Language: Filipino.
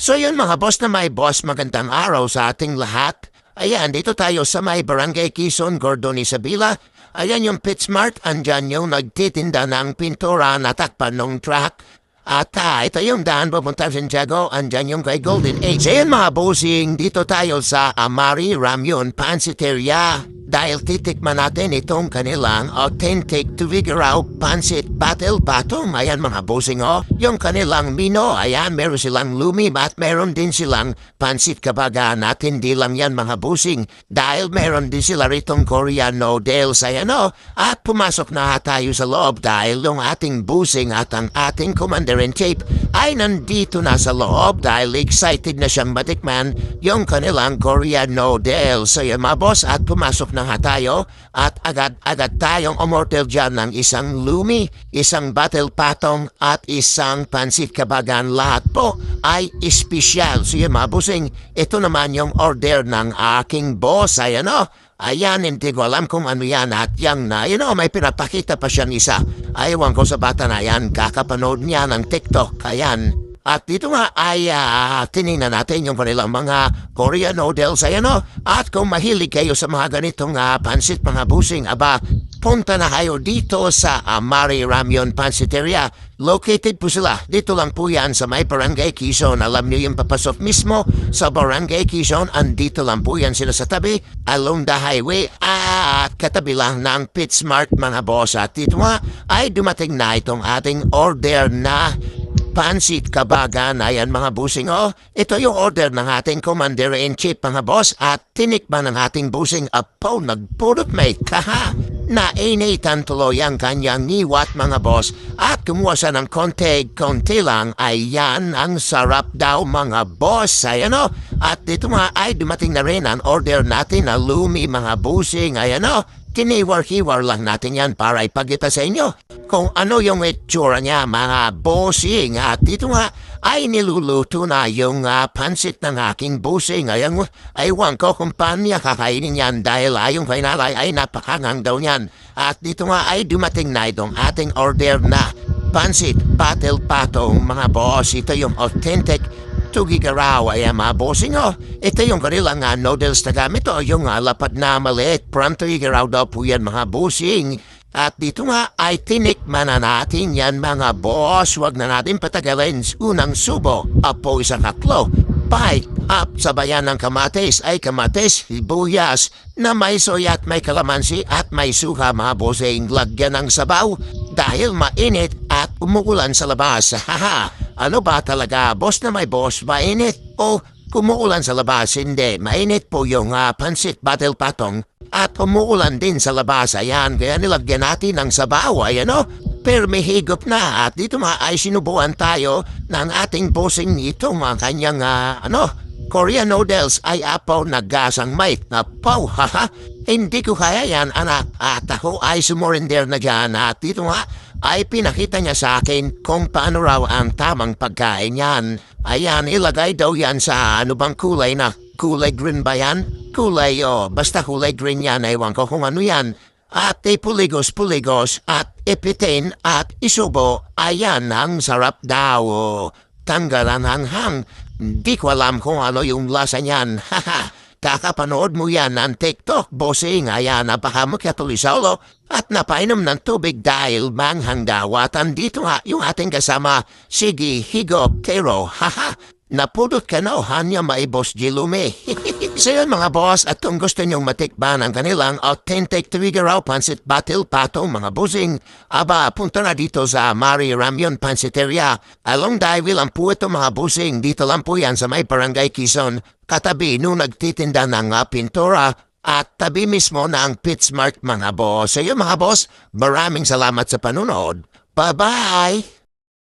So yun mga boss na may boss, magandang araw sa ating lahat. Ayan, dito tayo sa may Barangay Quezon, Gordon Isabela. Ayan yung PitSmart, andyan yung nagtitinda ng pintura na takpan ng truck. At ah, ito yung daan papunta sa Santiago, andyan yung kay Golden Age. Ayan mga bossing, dito tayo sa Amari Ramyon Pansiteria. Dahil titikman natin itong kanilang authentic Tuvigaraw Pansit Battle Batong. Ayan mga bossing oh. Yung kanilang mino, ayan meron silang lumi at meron din silang pansit kabaga natin di lang yan mga bossing. Dahil meron din sila ritong Korean noodles ayan oh. At pumasok na tayo sa loob dahil yung ating bossing at ang ating commander-in-chief ay nandito na sa loob dahil excited na siyang matikman yung kanilang Korean noodles. So yan mga boss at pumasok na nga tayo at agad-agad tayong umorder dyan ng isang lumi, isang battle patong at isang pansit kabagan. Lahat po ay espesyal. So yan mga bossing, ito naman yung order ng aking boss. Ayan o. Ayan, hindi ko alam kung ano yan at yan na, you know, may pinapakita pa siyang isa. Ayawan ko sa bata na yan, kakapanood niya ng TikTok. Ayan, at dito nga ay uh, tinignan natin yung kanilang mga Korean noodles. Ayan o. At kung mahilig kayo sa mga ganitong uh, pansit mga busing, aba, punta na kayo dito sa Amari Ramyon Pansiteria. Located po sila. Dito lang po yan sa may Barangay Quezon. Alam niyo yung papasok mismo sa Barangay Quezon. Andito lang po yan sila sa tabi along the highway at katabi lang ng PitSmart mga boss. At dito nga ay dumating na itong ating order na Pansit Kabagan, ayan mga busing oh. Ito yung order ng ating Commander-in-Chief mga boss at tinikman ng ating busing apo nagpulot may kaha. Nainitan tuloy ang kanyang niwat mga boss at kumuha siya ng konti-konti lang ayan ang sarap daw mga boss ayan o. At dito nga ay dumating na rin ang order natin na lumi mga busing ayan o. Tiniwar-hiwar lang natin yan para ipagita sa inyo kung ano yung itsura niya mga bossing at dito nga ay niluluto na yung uh, pansit ng aking bossing. Ayan, aywan ko kung paano niya kakainin yan dahil ayong finalay ay napakangang daw niyan. At dito nga ay dumating na itong ating order na pansit patel patong mga boss. Ito yung authentic Tugigaraw ay mga bossing oh. Ito yung kanilang uh, noodles na gamit oh. Yung uh, lapad na maliit. From Tugigaraw daw po yan mga bossing. At dito nga ay tinikman na natin yan mga boss. Huwag na natin patagalin. Unang subo. Apo isang katlo. Bite up sa bayan ng kamatis ay kamatis, sibuyas na may soya at may kalamansi at may suka mga bossing. Lagyan ng sabaw dahil mainit at umuulan sa labas. Haha! Ano ba talaga, boss na may boss, mainit? O kumuulan sa labas, hindi. Mainit po yung uh, pansit battle patong. At umuulan din sa labas, ayan. Kaya nilagyan natin ng sabaw, ayan o. Pero may higop na at dito nga ay sinubuan tayo ng ating bossing nito mga kanyang uh, ano, Korean noodles ay apaw na gasang mait na paw, haha. Hindi ko kaya yan, anak. At ako ay sumurinder na dyan at dito nga ay pinakita niya sa akin kung paano raw ang tamang pagkain yan. Ayan, ilagay daw yan sa ano bang kulay na kulay green ba yan? Kulay oh, basta kulay green yan, ewan ko kung ano yan. At ipuligos-puligos at ipitin at isubo, ayan ang sarap daw. Tanggalan hanghang, di ko alam kung ano yung lasa niyan, haha. Kakapanood mo yan ng TikTok, bossing, ayan, napakamukyatulisolo at napainom ng tubig dahil manghang dawatan dito nga yung ating kasama, sige, higop, kero, haha. Napudot ka na o hanya may boss Jilume. so yun mga boss, at kung gusto nyong matikban ang kanilang authentic Twigaraw Pansit Battle Patong mga busing, aba punta na dito sa Mari Ramyon Pansiteria. Along Daiwil ang po ito mga busing, dito lang po yan sa may Barangay Quezon, katabi nung nagtitinda ng uh, pintura at tabi mismo ng PitSmart mga boss. So yun mga boss, maraming salamat sa panunod. Bye-bye!